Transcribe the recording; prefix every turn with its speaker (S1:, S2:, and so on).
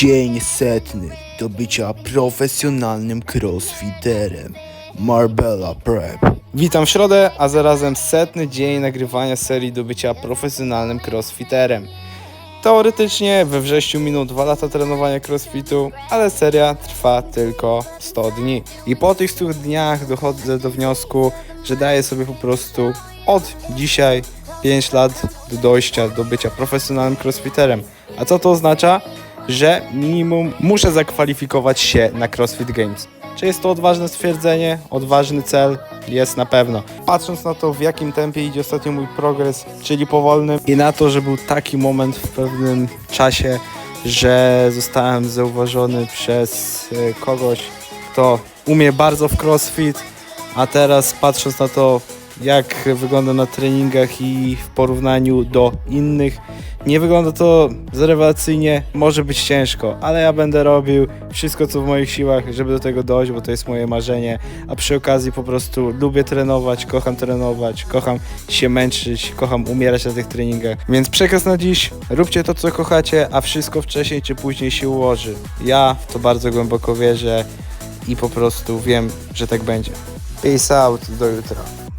S1: Dzień setny do bycia profesjonalnym crossfiterem. Marbella Prep.
S2: Witam w środę, a zarazem setny dzień nagrywania serii do bycia profesjonalnym crossfiterem. Teoretycznie we wrześniu minął 2 lata trenowania crossfitu, ale seria trwa tylko 100 dni. I po tych 100 dniach dochodzę do wniosku, że daję sobie po prostu od dzisiaj 5 lat do dojścia do bycia profesjonalnym crossfiterem. A co to oznacza? Że minimum muszę zakwalifikować się na CrossFit Games. Czy jest to odważne stwierdzenie, odważny cel? Jest na pewno. Patrząc na to, w jakim tempie idzie ostatnio mój progres, czyli powolny, i na to, że był taki moment w pewnym czasie, że zostałem zauważony przez e, kogoś, kto umie bardzo w crossfit, a teraz patrząc na to, jak wygląda na treningach i w porównaniu do innych, nie wygląda to rewelacyjnie, może być ciężko, ale ja będę robił wszystko co w moich siłach, żeby do tego dojść, bo to jest moje marzenie, a przy okazji po prostu lubię trenować, kocham trenować, kocham się męczyć, kocham umierać na tych treningach. Więc przekaz na dziś, róbcie to co kochacie, a wszystko wcześniej czy później się ułoży. Ja w to bardzo głęboko wierzę i po prostu wiem, że tak będzie. Peace out, do jutra.